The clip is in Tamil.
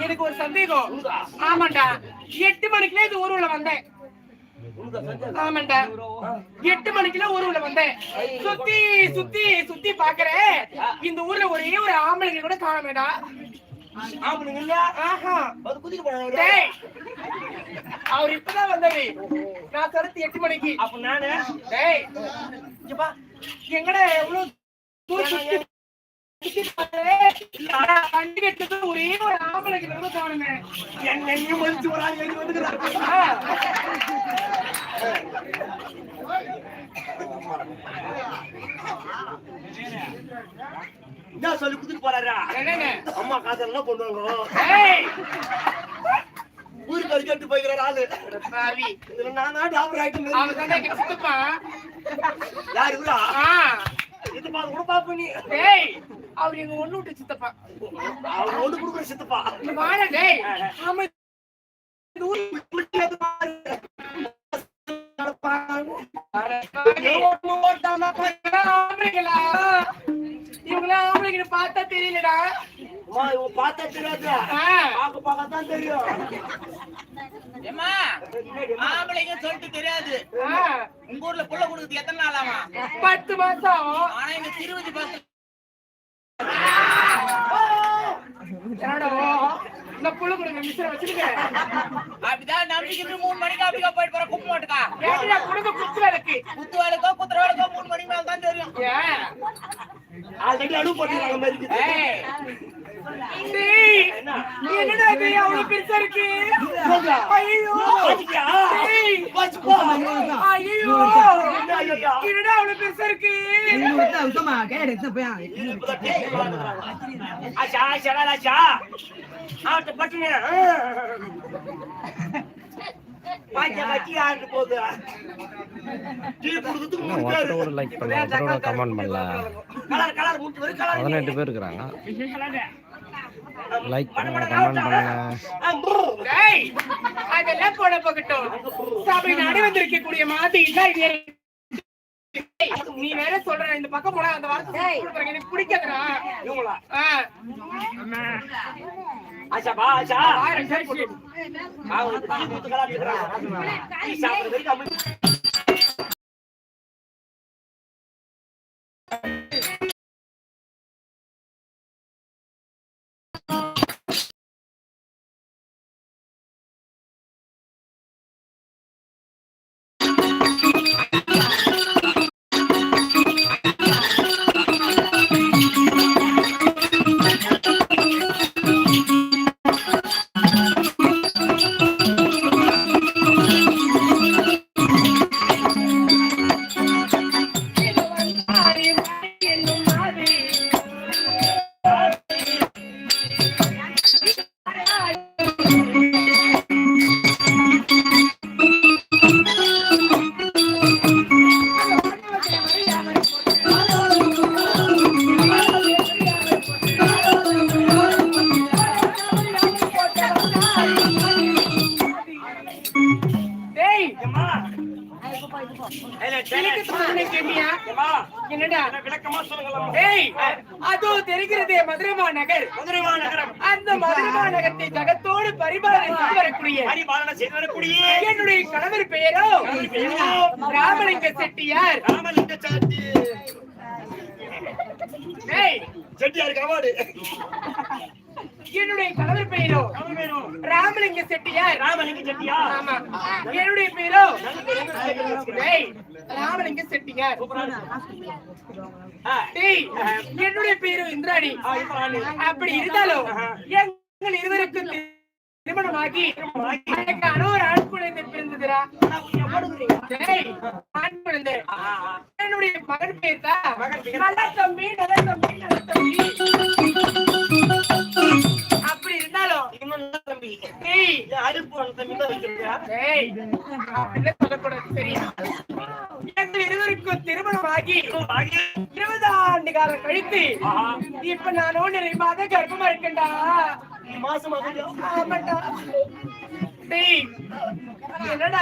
எனக்கு ஒரு சந்தேகம். ஆமாண்டா. எட்டு மணிக்குல இது ஊர்வல வந்தேன். ஆமாண்டா. எட்டு மணிக்குல ஊர்வல வந்தேன். சுத்தி சுத்தி சுத்தி பாக்குறேன் இந்த ஊர்ல ஒரே ஒரு ஆம்பளைங்க கூட காண வேண்டாம் ஆம்பளைங்க இல்ல ஆஹா. அது குதிக்க போறாங்க. டேய். அவர் இப்பதான் வந்தாரு நான் சொல்றது எட்டு மணிக்கு. அப்ப நானு? டேய் எங்கடா எவ்வளவு தூரம் கட்டுறது ஒரே ஒரு ஆம்பளைங்க கூட காணுமே என்ன நீ மதிச்சு ஒரு ஆள் எழுதி வந்துக்கிறாங்க. என்ன சொல்லி குதிக்க போறாரா அம்மா காசெல்லாம் கொண்டு வாங்க. அடிச்சு போய்க்கிறார் ஆளு. நான் தான் டாபர் ஆயிட்டு சித்தப்பா. யார் இவரா? பாத்து கூட பாப்ப நீ. டேய் அவர் எங்க ஒண்ணு விட்டு சித்தப்பா. அவன் ஒண்ணு கொடுக்குற சித்தப்பா. வாடா டேய். ஆமா ஆம்பளைங்க பார்த்தா தெரியலடா. பார்த்தா தெரியாது ஆ. பார்க்க பார்க்க தான் தெரியும். ஆம்பளைங்க சொல்லிட்டு தெரியாது. உங்க ஊர்ல புள்ள கொடுக்குறது எத்தனை நாள் ஆமா பத்து மாசம். ஆனா இந்த திருவதி பஸ் என்னடா இந்த புள்ள கொடுங்க மிஸ்ர வச்சிருக்கேன் அப்படிதான் நம்பிக்கிட்டு மூணு மணிக்கு அப்படிக்கா போயிட்டு போற குப்பை மாட்டுக்கா? குடும்ப குத்து வேலைக்கு குத்து வேலைக்கோ குத்துற வேலைக்கோ மூணு மணிக்கு மேல தான் தெரியும். ஆல்ரெடி அனுப்பு போட்டுருக்காங்க மாதிரி என்னடா இது? அவ்வளவு பெருசா இருக்கு. ஐயோ. ஐயோ என்ன ஐயா? என்னடா அவ்வளவு பெருசா இருக்கு? ஆச்சா, ஆச்சா, ஆச்சா. ஆட்ட மூணு பேரு. லைக் கமெண்ட் பதினெட்டு இருக்கிறாங்க. லைக் பண்ணுங்க கமெண்ட் பண்ணுங்க. அதெல்லாம் போட போகட்டும். சபை நாடு வந்திருக்கக்கூடிய மாதிரி இல்ல நீ வேற சொல்ற இந்த பக்கம் போனா அந்த வார்த்தை எனக்கு பிடிக்காதுடா. இவங்களா? ஆச்சா, பா, ஆச்சா. ஆயிரம் போட்டு அவங்க Oh. தெரிகிறது மதுரை மாநகர் மதுரை மாநகரம் அந்த ஜகத்தோடு பரிபாலனை செய்து வரக்கூடிய பரிபாலனை செய்து வரக்கூடிய என்னுடைய கணவர் பெயரோ ராமலிங்க செட்டியார் ராமலிங்க சாத்தி செட்டியார் கவாடு கணவர் பெயரோ ராமலிங்க செட்டியார் ராமலிங்க செட்டியார் ஆமா. என்னுடைய டேய் ராமலிங்க செட்டியார் என்னுடைய பேரு இந்திராணி. அப்படி இருந்தாலும் எங்கள் இருவருக்கும் திருமணமாகி எனக்கு அனோர் ஆண் குழந்தை பிறந்ததுடா. டேய் ஆண் குழந்தை. என்னுடைய மகன் பேர் தான் நல்ல தம்பி நல்ல தம்பி நல்ல தம்பி. தம்பி. டேய் தம்பி சொல்லக்கூடாது சரியா எங்கள் இருவருக்கும் திருமணமாகி இருபது ஆண்டு காலம் கழித்து இப்ப நான் ஒன்றரை மாத கர்ப்பமா இருக்கேன்டா. மாசமா என்னடாச்சு டேய் என்னடா